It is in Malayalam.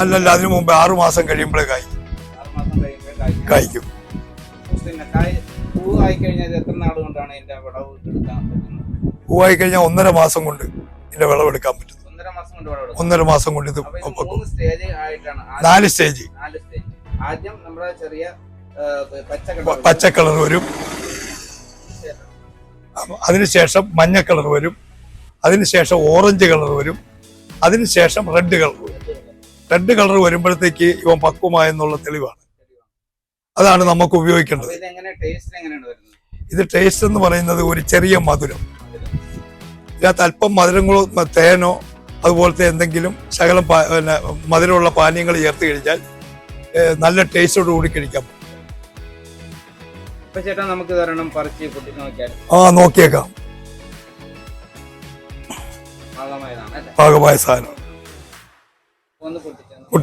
അല്ലല്ല അതിനു മുമ്പ് ആറു മാസം കഴിയുമ്പോഴേ കായ്ക്കും. പൂവായി കഴിഞ്ഞാൽ ഒന്നര മാസം കൊണ്ട് ഇതിന്റെ വിളവെടുക്കാൻ പറ്റും ഒന്നര മാസം കൊണ്ട് ഇത് നാല് സ്റ്റേജ് ആദ്യം നമ്മുടെ ചെറിയ പച്ച കളർ വരും. അതിനുശേഷം മഞ്ഞ കളർ വരും. അതിനുശേഷം ഓറഞ്ച് കളർ വരും. അതിനുശേഷം റെഡ് കളർ വരും. റെഡ് കളർ വരുമ്പോഴത്തേക്ക് ഇവൻ പക്വമായെന്നുള്ള തെളിവാണ്. അതാണ് നമുക്ക് ഉപയോഗിക്കേണ്ടത്. ഇത് ടേസ്റ്റ് എന്ന് പറയുന്നത് ഒരു ചെറിയ മധുരം. ഇതിനകത്ത് അല്പം മധുരങ്ങളോ തേനോ അതുപോലത്തെ എന്തെങ്കിലും ശകലം പിന്നെ മധുരമുള്ള പാനീയങ്ങൾ ചേർത്ത് കഴിഞ്ഞാൽ നല്ല ടേസ്റ്റോട് കൂടി കഴിക്കാം ചേട്ടാ നമുക്ക് പറിച്ച് പൊട്ടി നോക്കിയാൽ ആ നോക്കിയേക്കാം. പാകമായ സാധനം ഒന്ന് പൊട്ടിച്ചു